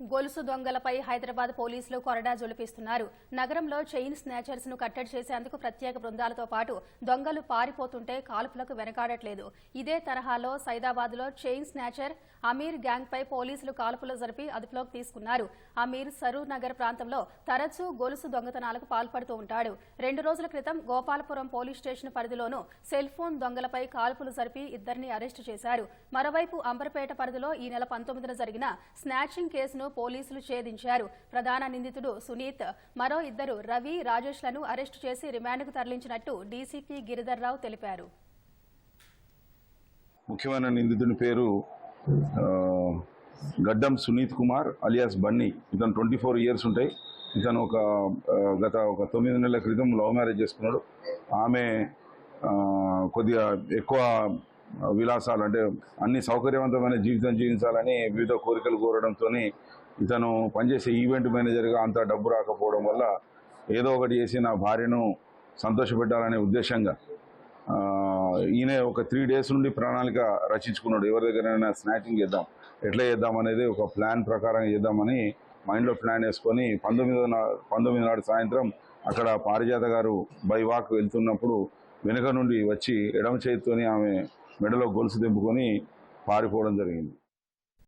గొలుసు దొంగలపై హైదరాబాద్ పోలీసులు కొరడా జొలిపిస్తున్నారు. నగరంలో చైన్ స్నాచర్స్ను కట్టడి చేసేందుకు ప్రత్యేక బృందాలతో పాటు దొంగలు పారిపోతుంటే కాల్పులకు వెనకాడట్లేదు. ఇదే తరహాలో సైదాబాద్లో చైన్ స్నాచర్ అమీర్ గ్యాంగ్ పై పోలీసులు కాల్పులు జరిపి అదుపులోకి తీసుకున్నారు. అమీర్ సరూర్ నగర్ ప్రాంతంలో తరచూ గొలుసు దొంగతనాలకు పాల్పడుతూ ఉంటాడు. రెండు రోజుల క్రితం గోపాలపురం పోలీస్ స్టేషన్ పరిధిలోనూ సెల్ ఫోన్ దొంగలపై కాల్పులు జరిపి ఇద్దరిని అరెస్టు చేశారు మరోవైపు అంబర్పేట పరిధిలో ఈ నెల పంతొమ్మిదిన జరిగిన స్నాచింగ్ కేసును పోలీసులు ఛేదించారు. ప్రధాన నిందితుడు సునీత్ మరో ఇద్దరు రవి రాజేష్లను అరెస్టు చేసి రిమాండ్కు తరలించినట్టు డీసీపీ గిరిధర్ రావు తెలిపారు. ముఖ్యమైన నిందితుని పేరు గడ్డం సునీత్ కుమార్ అలియాస్ బన్నీ. ఇతను ట్వంటీ ఫోర్ ఇయర్స్ ఉంటాయి. ఇతను ఒక గత ఒక తొమ్మిది నెలల క్రితం లవ్ మ్యారేజ్ చేసుకున్నాడు. ఆమె కొద్దిగా ఎక్కువ విలాసాలు అంటే అన్ని సౌకర్యవంతమైన జీవితం జీవించాలని వివిధ కోరికలు కోరడంతో ఇతను పనిచేసే ఈవెంట్ మేనేజర్గా అంత డబ్బు రాకపోవడం వల్ల ఏదో ఒకటి చేసి నా భార్యను సంతోషపెట్టాలనే ఉద్దేశంగా ఈయన ఒక త్రీ డేస్ నుండి ప్రణాళిక రచించుకున్నాడు. ఎవరి దగ్గరైనా స్నాచింగ్ చేద్దాం ఎట్లా చేద్దాం అనేది ఒక ప్లాన్ ప్రకారం చేద్దామని మైండ్లో ప్లాన్ వేసుకొని పంతొమ్మిదో పంతొమ్మిది నాడు సాయంత్రం అక్కడ పారిజాత గారు బై వాక్ వెళ్తున్నప్పుడు వెనుక నుండి వచ్చి ఎడమ చేతితోని ఆమె మెడలో గొలుసు దింపుకొని పారిపోవడం జరిగింది.